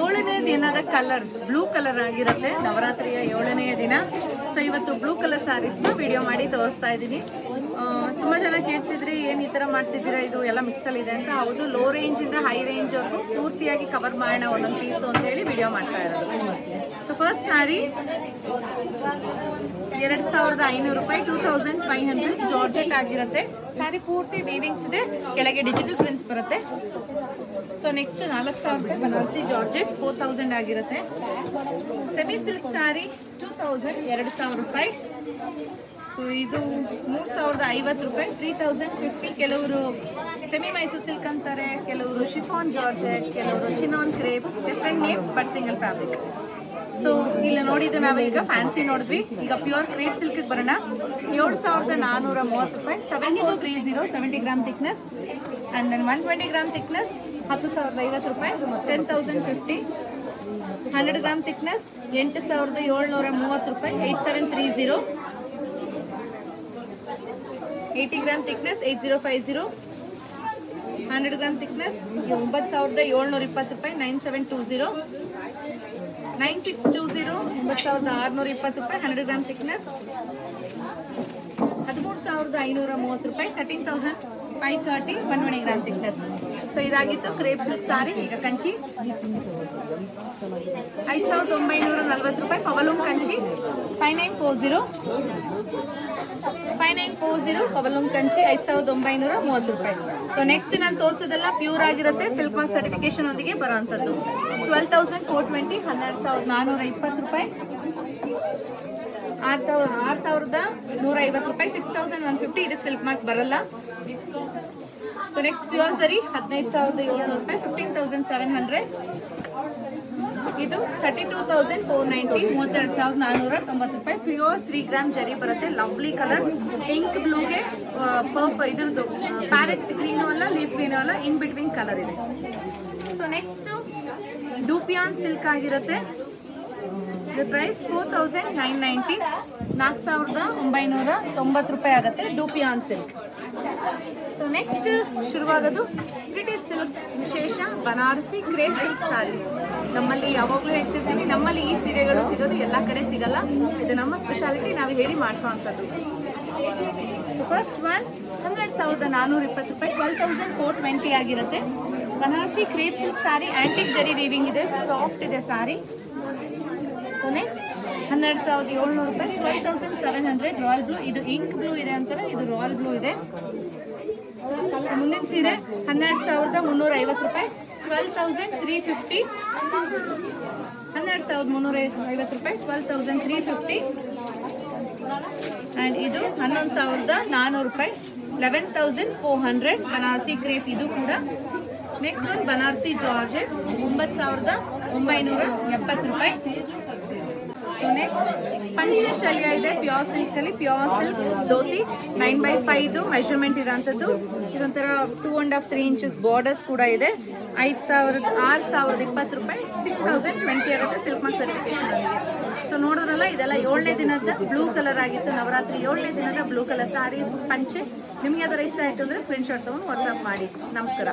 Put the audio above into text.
ಏಳನೇ ದಿನದ colour blue colour ಆಗಿರುತ್ತೆ. ನವರಾತ್ರಿಯ ಏಳನೆಯ ದಿನ. ಸೊ ಇವತ್ತು ಬ್ಲೂ ಕಲರ್ ಸ್ಯಾರೀಸ್ನ ವಿಡಿಯೋ ಮಾಡಿ ತೋರಿಸ್ತಾ ಇದ್ದೀನಿ. ತುಂಬಾ ಜನ ಕೇಳ್ತಿದ್ರಿ ಏನ್ ಈ ತರ ಮಾಡ್ತಿದ್ದೀರಾ, ಇದು ಎಲ್ಲ ಮಿಕ್ಸ್ ಅಲ್ಲಿ ಇದೆ ಅಂತ. ಹೌದು ಲೋ ರೇಂಜ್ ಇಂದ ಹೈ ರೇಂಜ್ ಅವರು ಪೂರ್ತಿಯಾಗಿ ಕವರ್ ಮಾಡೋಣ ಒಂದೊಂದು ಪೀಸು ಅಂತ ಹೇಳಿ ವಿಡಿಯೋ ಮಾಡ್ತಾ ಇರೋದು. ಸೊ ಫಸ್ಟ್ ಸ್ಯಾರಿ ಎರಡ್ ಸಾವಿರದ ಐನೂರು ರೂಪಾಯಿ two thousand five hundred georgette ಆಗಿರುತ್ತೆ. ಸ್ಯಾರಿ ಪೂರ್ತಿ ವೀವಿಂಗ್ಸ್ ಇದೆ. ಕೆಳಗೆ ಡಿಜಿಟಲ್ ಪ್ರಿಂಟ್ಸ್ ಬರುತ್ತೆ. ಸೊ ನೆಕ್ಸ್ಟ್ ನಾಲ್ಕು ಸಾವಿರ ರೂಪಾಯಿ ಬನಾರಸಿ ಜಾರ್ಜೆಟ್ ಫೋರ್ ತೌಸಂಡ್ ಆಗಿರುತ್ತೆ. Semi silk sari two thousand ಎರಡು ಸಾವಿರ ರೂಪಾಯಿ. ಸೊ ಇದು ಮೂರು ಸಾವಿರದ ಐವತ್ತು ರೂಪಾಯಿ ತ್ರೀ ತೌಸಂಡ್ ಫಿಫ್ಟಿ ಕೆಲವರು ಸೆಮಿ ಮೈಸೂರು ಸಿಲ್ಕ್ ಅಂತಾರೆ, ಕೆಲವರು ಶಿಫಾನ್ ಜಾರ್ಜೆಟ್, ಕೆಲವರು chinon crepe different names but single fabric so ಇಲ್ಲಿ ನೋಡಿದ್ದು ನಾವು ಈಗ ಫ್ಯಾನ್ಸಿ ನೋಡಿದ್ವಿ. ಈಗ ಪ್ಯೂರ್ ಕ್ರೇಪ್ ಸಿಲ್ಕ್ ಬರೋಣ. ಏಳು ಸಾವಿರದ ನಾನ್ನೂರ ಮೂವತ್ತು ರೂಪಾಯಿ seven two three zero seventy gram thickness and then one twenty gram thickness ಹತ್ತು ಸಾವಿರದ ಐವತ್ತು ರೂಪಾಯಿ ten thousand fifty hundred gram thickness ಎಂಟು ಸಾವಿರದ ಏಳ್ನೂರ ಮೂವತ್ತು ರೂಪಾಯಿ eight seven three zero eighty gram thickness eight zero five zero hundred gram thickness ಒಂಬತ್ತು ಸಾವಿರದ ಏಳ್ನೂರ ಇಪ್ಪತ್ತು ರೂಪಾಯಿ nine seven two zero nine six two zero ಒಂಬತ್ತು ಸಾವಿರದ ಆರುನೂರ ಇಪ್ಪತ್ತು ರೂಪಾಯಿ ಹಂಡ್ರೆಡ್ ಗ್ರಾಮ್ ತಿಕ್ನೆಸ್ ಹದಿಮೂರು ಸಾವಿರದ ಐನೂರ ಮೂವತ್ತು ರೂಪಾಯಿ thirteen thousand five thirty one twenty gram thickness so ಇದಾಗಿತ್ತು ಕ್ರೇಪ್ ಸಿಲ್ಕ್ ಸಾರಿ ಈಗ ಕಂಚಿ. ಐದು ಸಾವಿರದ ಒಂಬೈನೂರ ನಲ್ವತ್ತು ರೂಪಾಯಿ Pavaloom Kanchi. Five nine four zero five nine four zero Pavaloom Kanchi, ಐದು ಸಾವಿರದ ಒಂಬೈನೂರ ಮೂವತ್ತು ರೂಪಾಯಿ. ಸೊ ನೆಕ್ಸ್ಟ್ ನಾನು ತೋರಿಸೋದೆಲ್ಲ ಪ್ಯೂರ್ ಆಗಿರುತ್ತೆ ಸಿಲ್ಕ್ ಮಾರ್ಕ್ ಸರ್ಟಿಫಿಕೇಶನ್ ಒಂದಿಗೆ ಬರೋಂಥದ್ದು. ಟ್ವೆಲ್ ತೌಸಂಡ್ ಫೋರ್ ಟ್ವೆಂಟಿ ಹನ್ನೆರಡು ಸಾವಿರದ ನಾನ್ನೂರ ಇಪ್ಪತ್ತು ರೂಪಾಯಿ. ಆರು ಸಾವಿರ ಆರು ಸಾವಿರದ ನೂರ ಐವತ್ತು ರೂಪಾಯಿ ಸಿಕ್ಸ್ ತೌಸಂಡ್ ಒನ್ ಫಿಫ್ಟಿ ಇದಕ್ಕೆ ಸಿಲ್ಕ್ ಮಾರ್ಕ್ ಬರಲ್ಲ. ಸೊ ನೆಕ್ಸ್ಟ್ ಪ್ಯೂರ್ ಸರಿ ಹದಿನೈದು ಸಾವಿರದ ಏಳ್ನೂರು ರೂಪಾಯಿ ಫಿಫ್ಟೀನ್ ತೌಸಂಡ್ ಸೆವೆನ್ ಹಂಡ್ರೆಡ್ ಇದು thirty two thousand four ninety ಮೂವತ್ತೆರಡು ಸಾವಿರದ ನಾನ್ನೂರ ತೊಂಬತ್ತು ರೂಪಾಯಿ. ಪ್ಯೂರ್ ತ್ರೀ ಗ್ರಾಮ್ ಜರಿ ಬರುತ್ತೆ ಲವ್ಲಿ ಕಲರ್ ಪಿಂಕ್ ಬ್ಲೂಗೆ ಪರ್ಪ್ ಇದ್ರದ್ದು ಪ್ಯಾರೆಟ್ ಗ್ರೀನು ಅಲ್ಲ ಲೀಫ್ ಗ್ರೀನು ಅಲ್ಲ ಇನ್ ಬಿಟ್ವೀನ್ ಕಲರ್ ಇದೆ. ಸೊ ನೆಕ್ಸ್ಟ್ ಡೂಪಿಯಾನ್ ಸಿಲ್ಕ್ ಆಗಿರುತ್ತೆ. ಇದು price four thousand nine ninety ನಾಲ್ಕು ಸಾವಿರದ ಒಂಬೈನೂರ ತೊಂಬತ್ತು ರೂಪಾಯಿ ಆಗುತ್ತೆ ಡೂಪಿಯಾನ್ ಸಿಲ್ಕ್ ಸೊ ನೆಕ್ಸ್ಟ್ ಶುರುವಾಗೋದು ಬ್ರಿಟಿಷ್ ಸಿಲ್ಕ್ ವಿಶೇಷ ಬನಾರಸಿ ಕ್ರೇಪ್ ಸಿಲ್ಕ್ ಸಾರಿ ನಮ್ಮಲ್ಲಿ ಯಾವಾಗಲೂ ಹೇಳ್ತಿರ್ತೀವಿ ನಮ್ಮಲ್ಲಿ ಈ ಸೀರೆಗಳು ಸಿಗೋದು ಎಲ್ಲ ಕಡೆ ಸಿಗಲ್ಲ. ಇದು ನಮ್ಮ ಸ್ಪೆಷಾಲಿಟಿ ನಾವು ಹೇಳಿ ಮಾಡಿಸೋ ಅಂಥದ್ದು ಫಸ್ಟ್ ಒನ್ ಹನ್ನೆರಡು ಸಾವಿರದ ನಾನ್ನೂರ ಇಪ್ಪತ್ತು ರೂಪಾಯಿ ಟ್ವೆಲ್ ತೌಸಂಡ್ ಫೋರ್ ಟ್ವೆಂಟಿ ಆಗಿರುತ್ತೆ. Banarasi crepe silk sari antique zari weaving ಇದೆ ಸಾಫ್ಟ್ ಇದೆ ಸ್ಯಾರಿ ಸೊ ನೆಕ್ಸ್ಟ್ ಹನ್ನೆರಡು ಸಾವಿರದ ಏಳ್ನೂರು ರೂಪಾಯಿ twelve thousand seven hundred royal blue ಇದು ಇಂಕ್ ಬ್ಲೂ ಇದೆ ಅಂತಾರೆ, ಇದು ರಾಯಲ್ ಬ್ಲೂ ಇದೆ. ಮುಂದಿನ ಸೀರೆ, ಹನ್ನೆರಡು ಸಾವಿರದ ಮುನ್ನೂರ ಐವತ್ತು ರೂಪಾಯಿ ಟ್ವೆಲ್ ತೌಸಂಡ್ ತ್ರೀ ಫಿಫ್ಟಿ ಹನ್ನೆರಡು ಸಾವಿರದ ಮುನ್ನೂರ ಐವತ್ತು ರೂಪಾಯಿ twelve thousand three fifty and ಇದು ಹನ್ನೊಂದು ಸಾವಿರದ ನಾನ್ನೂರು ರೂಪಾಯಿ ಲೆವೆನ್ ತೌಸಂಡ್ ಫೋರ್ ಹಂಡ್ರೆಡ್ ಅನಾಸಿ ಕ್ರೇಪ್ ಇದು ಕೂಡ. ನೆಕ್ಸ್ಟ್ ಒಂದು ಬನಾರಸಿ ಜಾರ್ಜೆಟ್ ಒಂಬತ್ತು ಸಾವಿರದ ಒಂಬೈನೂರ ಎಪ್ಪತ್ತು ರೂಪಾಯಿ. ನೆಕ್ಸ್ಟ್ ಪಂಚಶಲ್ಯ ಇದೆ ಪ್ಯೂರ್ ಸಿಲ್ಕ್ ಅಲ್ಲಿ. Pure silk dhoti nine by five measurement ಇರೋಂಥದ್ದು. ಇದೊಂಥರ two and half three inches borders ಕೂಡ ಇದೆ. ಐದು ಸಾವಿರದ, ಆರು ಸಾವಿರದ ಇಪ್ಪತ್ತು ರೂಪಾಯಿ ಸಿಕ್ಸ್ ತೌಸಂಡ್ ಟ್ವೆಂಟಿ ಆಗುತ್ತೆ ಸಿಲ್ಕ್ ಮಾರ್ಕ್ ಸರ್ಟಿಫಿಕೇಶನ್ ಸೊ ನೋಡೋದ್ರಲ್ಲ ಇದೆಲ್ಲ ಏಳನೇ ದಿನದ ಬ್ಲೂ ಕಲರ್ ಆಗಿತ್ತು. ನವರಾತ್ರಿ ಏಳನೇ ದಿನದ ಬ್ಲೂ ಕಲರ್ ಸಾರೀಸ್ ಪಂಚೆ. ನಿಮಗೆ ಅದರ ಇಷ್ಟ ಆಯ್ತು ಅಂದ್ರೆ ಸ್ಕ್ರೀನ್ಶಾಟ್ ತಗೊಂಡು ವಾಟ್ಸ್ಆಪ್ ಮಾಡಿ. ನಮಸ್ಕಾರ.